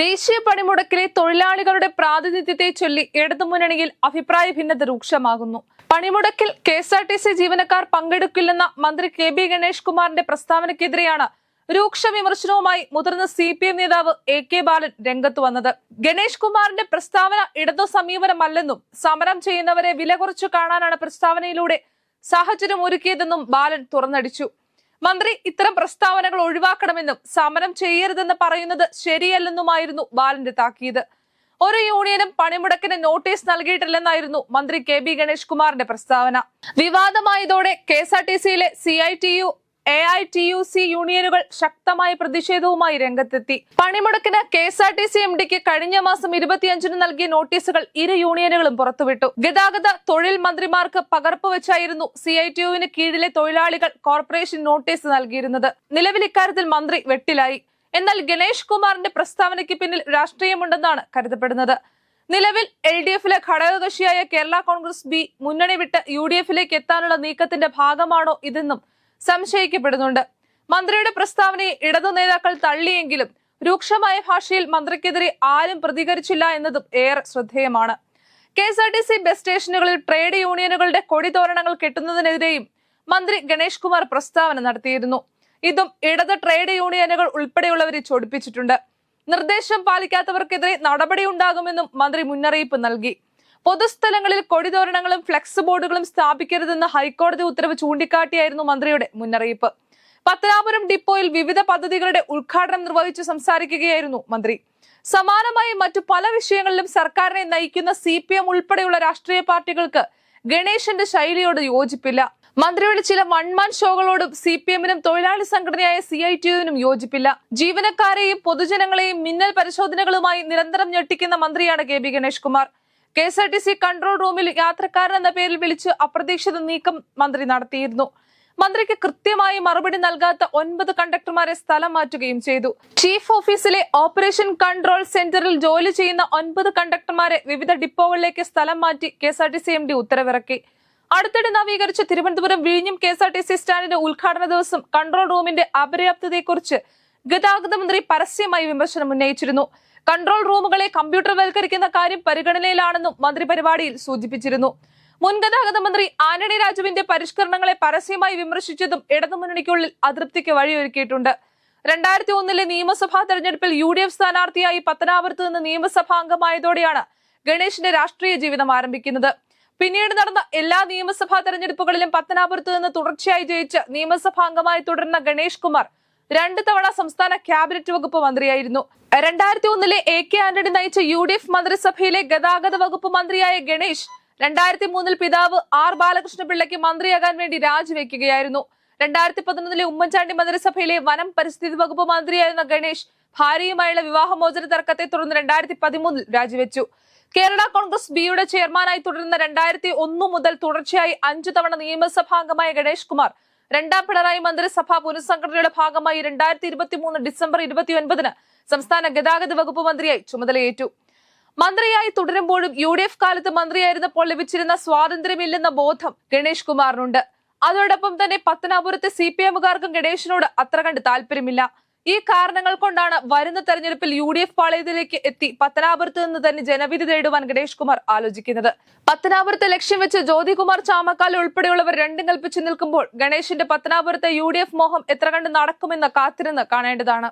ദേശീയ പണിമുടക്കിലെ തൊഴിലാളികളുടെ പ്രാതിനിധ്യത്തെ ചൊല്ലി ഇടതുമുന്നണിയിൽ അഭിപ്രായ ഭിന്നത രൂക്ഷമാകുന്നു. പണിമുടക്കിൽ K S R T C ജീവനക്കാർ പങ്കെടുക്കില്ലെന്ന മന്ത്രി കെ ബി ഗണേഷ് കുമാറിന്റെ പ്രസ്താവനയ്ക്കെതിരെയാണ് രൂക്ഷ വിമർശനവുമായി മുതിർന്ന സി പി എം നേതാവ് എ കെ ബാലൻ രംഗത്ത് വന്നത്. ഗണേഷ് കുമാറിന്റെ പ്രസ്താവന ഇടതു സമീപനമല്ലെന്നും സമരം ചെയ്യുന്നവരെ വില കുറച്ചു കാണാനാണ് പ്രസ്താവനയിലൂടെ സാഹചര്യം ഒരുക്കിയതെന്നും ബാലൻ തുറന്നടിച്ചു. മന്ത്രി ഇത്തരം പ്രസ്താവനകൾ ഒഴിവാക്കണമെന്നും സമരം ചെയ്യരുതെന്ന് പറയുന്നത് ശരിയല്ലെന്നുമായിരുന്നു ബാലന്റെ താക്കീത്. ഒരു യൂണിയനും പണിമുടക്കിന് നോട്ടീസ് നൽകിയിട്ടില്ലെന്നായിരുന്നു മന്ത്രി കെ ബി ഗണേഷ് കുമാറിന്റെ പ്രസ്താവന. വിവാദമായതോടെ കെ എസ് ആർ ടി സിയിലെ C I T U A I T U C യൂണിയനുകൾ ശക്തമായ പ്രതിഷേധവുമായി രംഗത്തെത്തി. പണിമുടക്കിന് K S R T C M ഡിക്ക് കഴിഞ്ഞ മാസം ഇരുപത്തിയഞ്ചിന് നൽകിയ നോട്ടീസുകൾ ഇരു യൂണിയനുകളും പുറത്തുവിട്ടു. ഗതാഗത തൊഴിൽ മന്ത്രിമാർക്ക് പകർപ്പ് വെച്ചായിരുന്നു സി ഐ ടി യുവിന് കീഴിലെ തൊഴിലാളികൾ കോർപ്പറേഷൻ നോട്ടീസ് നൽകിയിരുന്നത്. നിലവിൽ ഇക്കാര്യത്തിൽ മന്ത്രി വെട്ടിലായി. എന്നാൽ ഗണേഷ് കുമാറിന്റെ പ്രസ്താവനയ്ക്ക് പിന്നിൽ രാഷ്ട്രീയമുണ്ടെന്നാണ് കരുതപ്പെടുന്നത്. നിലവിൽ എൽ ഡി എഫിലെ ഘടകകക്ഷിയായ കേരള കോൺഗ്രസ് ബി മുന്നണി വിട്ട് യു ഡി എഫിലേക്ക് എത്താനുള്ള നീക്കത്തിന്റെ ഭാഗമാണോ ഇതെന്നും സംശയിക്കപ്പെടുന്നുണ്ട്. മന്ത്രിയുടെ പ്രസ്താവനയെ ഇടതു നേതാക്കൾ തള്ളിയെങ്കിലും രൂക്ഷമായ ഭാഷയിൽ മന്ത്രിക്കെതിരെ ആരും പ്രതികരിച്ചില്ല എന്നതും ഏറെ ശ്രദ്ധേയമാണ്. K S R T C bus സ്റ്റേഷനുകളിൽ ട്രേഡ് യൂണിയനുകളുടെ കൊടിതോരണങ്ങൾ കെട്ടുന്നതിനെതിരെയും മന്ത്രി ഗണേഷ് കുമാർ പ്രസ്താവന നടത്തിയിരുന്നു. ഇതും ഇടത് ട്രേഡ് യൂണിയനുകൾ ഉൾപ്പെടെയുള്ളവരെ ചൊടിപ്പിച്ചിട്ടുണ്ട്. നിർദ്ദേശം പാലിക്കാത്തവർക്കെതിരെ നടപടി ഉണ്ടാകുമെന്നും മന്ത്രി മുന്നറിയിപ്പ് നൽകി. പൊതുസ്ഥലങ്ങളിൽ കൊടിതോരണങ്ങളും ഫ്ലെക്സ് ബോർഡുകളും സ്ഥാപിക്കരുതെന്ന് ഹൈക്കോടതി ഉത്തരവ് ചൂണ്ടിക്കാട്ടിയായിരുന്നു മന്ത്രിയുടെ മുന്നറിയിപ്പ്. പത്തനാപുരം ഡിപ്പോയിൽ വിവിധ പദ്ധതികളുടെ ഉദ്ഘാടനം നിർവഹിച്ചു സംസാരിക്കുകയായിരുന്നു മന്ത്രി. സമാനമായി മറ്റു പല വിഷയങ്ങളിലും സർക്കാരിനെ നയിക്കുന്ന സി പി എം ഉൾപ്പെടെയുള്ള രാഷ്ട്രീയ പാർട്ടികൾക്ക് ഗണേശന്റെ ശൈലിയോട് യോജിപ്പില്ല. മന്ത്രിയുടെ ചില വൺമാൻ ഷോകളോടും സി പി എമ്മിനും തൊഴിലാളി സംഘടനയായ സി ഐ ടി യുവിനും യോജിപ്പില്ല. ജീവനക്കാരെയും പൊതുജനങ്ങളെയും മിന്നൽ പരിശോധനകളുമായി നിരന്തരം ഞെട്ടിക്കുന്ന മന്ത്രിയാണ് K. B. Ganesh Kumar. K S R T C control റൂമിൽ യാത്രക്കാരൻ എന്ന പേരിൽ വിളിച്ച് അപ്രതീക്ഷിത നീക്കം മന്ത്രി നടത്തിയിരുന്നു. മന്ത്രിക്ക് കൃത്യമായി മറുപടി നൽകാത്ത ഒൻപത് കണ്ടക്ടർമാരെ സ്ഥലം മാറ്റുകയും ചെയ്തു. ചീഫ് ഓഫീസിലെ ഓപ്പറേഷൻ കൺട്രോൾ സെന്ററിൽ ജോലി ചെയ്യുന്ന ഒൻപത് കണ്ടക്ടർമാരെ വിവിധ ഡിപ്പോകളിലേക്ക് സ്ഥലം മാറ്റി K S R T C M D ഉത്തരവിറക്കി. അടുത്തിടെ നവീകരിച്ച തിരുവനന്തപുരം വിഴിഞ്ഞം K S R T C സ്റ്റാൻഡിന്റെ ഉദ്ഘാടന ദിവസം കൺട്രോൾ റൂമിന്റെ അപര്യാപ്തതയെക്കുറിച്ച് ഗതാഗത മന്ത്രി പരസ്യമായി വിമർശനം ഉന്നയിച്ചിരുന്നു. കൺട്രോൾ റൂമുകളെ കമ്പ്യൂട്ടർ വൽക്കരിക്കുന്ന കാര്യം പരിഗണനയിലാണെന്നും മന്ത്രി പരിപാടിയിൽ സൂചിപ്പിച്ചിരുന്നു. മുൻ ഗതാഗത മന്ത്രി ആന്റണി രാജുവിന്റെ പരിഷ്കരണങ്ങളെ പരസ്യമായി വിമർശിച്ചതും ഇടതുമുന്നണിക്കുള്ളിൽ അതൃപ്തിക്ക് വഴിയൊരുക്കിയിട്ടുണ്ട്. രണ്ടായിരത്തി ഒന്നിലെ നിയമസഭാ തെരഞ്ഞെടുപ്പിൽ യു ഡി എഫ് സ്ഥാനാർത്ഥിയായി പത്തനാപുരത്ത് നിന്ന് നിയമസഭാ അംഗമായതോടെയാണ് ഗണേഷിന്റെ രാഷ്ട്രീയ ജീവിതം ആരംഭിക്കുന്നത്. പിന്നീട് നടന്ന എല്ലാ നിയമസഭാ തെരഞ്ഞെടുപ്പുകളിലും പത്തനാപുരത്ത് നിന്ന് തുടർച്ചയായി ജയിച്ച് നിയമസഭാ അംഗമായി തുടരുന്ന ഗണേഷ് കുമാർ രണ്ട് തവണ സംസ്ഥാന ക്യാബിനറ്റ് വകുപ്പ് മന്ത്രിയായിരുന്നു. രണ്ടായിരത്തി ഒന്നിലെ എ കെ ആന്റണി നയിച്ച യു ഡി എഫ് മന്ത്രിസഭയിലെ ഗതാഗത വകുപ്പ് മന്ത്രിയായ ഗണേഷ് രണ്ടായിരത്തി മൂന്നിൽ പിതാവ് ആർ ബാലകൃഷ്ണപിള്ളയ്ക്ക് മന്ത്രിയാകാൻ വേണ്ടി രാജിവെക്കുകയായിരുന്നു. രണ്ടായിരത്തി പതിനൊന്നിലെ ഉമ്മൻചാണ്ടി മന്ത്രിസഭയിലെ വനം പരിസ്ഥിതി വകുപ്പ് മന്ത്രിയായിരുന്ന ഗണേഷ് ഭാര്യയുമായുള്ള വിവാഹമോചന തർക്കത്തെ തുടർന്ന് രണ്ടായിരത്തി പതിമൂന്നിൽ രാജിവെച്ചു. കേരള കോൺഗ്രസ് ബിയുടെ ചെയർമാനായി തുടരുന്ന രണ്ടായിരത്തി ഒന്നു മുതൽ തുടർച്ചയായി അഞ്ചു തവണ നിയമസഭാംഗമായ ഗണേഷ് കുമാർ രണ്ടാം പിണറായി മന്ത്രിസഭാ പുനഃസംഘടനയുടെ ഭാഗമായി രണ്ടായിരത്തി ഇരുപത്തി മൂന്ന് ഡിസംബർ ഇരുപത്തിയൊൻപതിന് സംസ്ഥാന ഗതാഗത വകുപ്പ് മന്ത്രിയായി ചുമതലയേറ്റു. മന്ത്രിയായി തുടരുമ്പോഴും യു ഡി എഫ് കാലത്ത് മന്ത്രിയായിരുന്നപ്പോൾ ലഭിച്ചിരുന്ന സ്വാതന്ത്ര്യമില്ലെന്ന ബോധം ഗണേഷ് കുമാറിനുണ്ട്. അതോടൊപ്പം തന്നെ പത്തനാപുരത്തെ സി പി എമ്മുകാർക്കും ഗണേഷിനോട് അത്ര കണ്ട് താല്പര്യമില്ല. ഈ കാരണങ്ങൾ കൊണ്ടാണ് വരുന്ന തെരഞ്ഞെടുപ്പിൽ യു ഡി എഫ് പാളയത്തിലേക്ക് എത്തി പത്തനാപുരത്ത് നിന്ന് തന്നെ ജനവിധി തേടുവാൻ ഗണേഷ് കുമാർ ആലോചിക്കുന്നത്. പത്തനാപുരത്തെ ലക്ഷ്യം വെച്ച് ജ്യോതികുമാർ ചാമക്കാല ഉൾപ്പെടെയുള്ളവർ രണ്ടും കൽപ്പിച്ചു നിൽക്കുമ്പോൾ ഗണേഷിന്റെ പത്തനാപുരത്തെ യു മോഹം എത്ര കണ്ട് നടക്കുമെന്ന് കാത്തിരുന്ന് കാണേണ്ടതാണ്.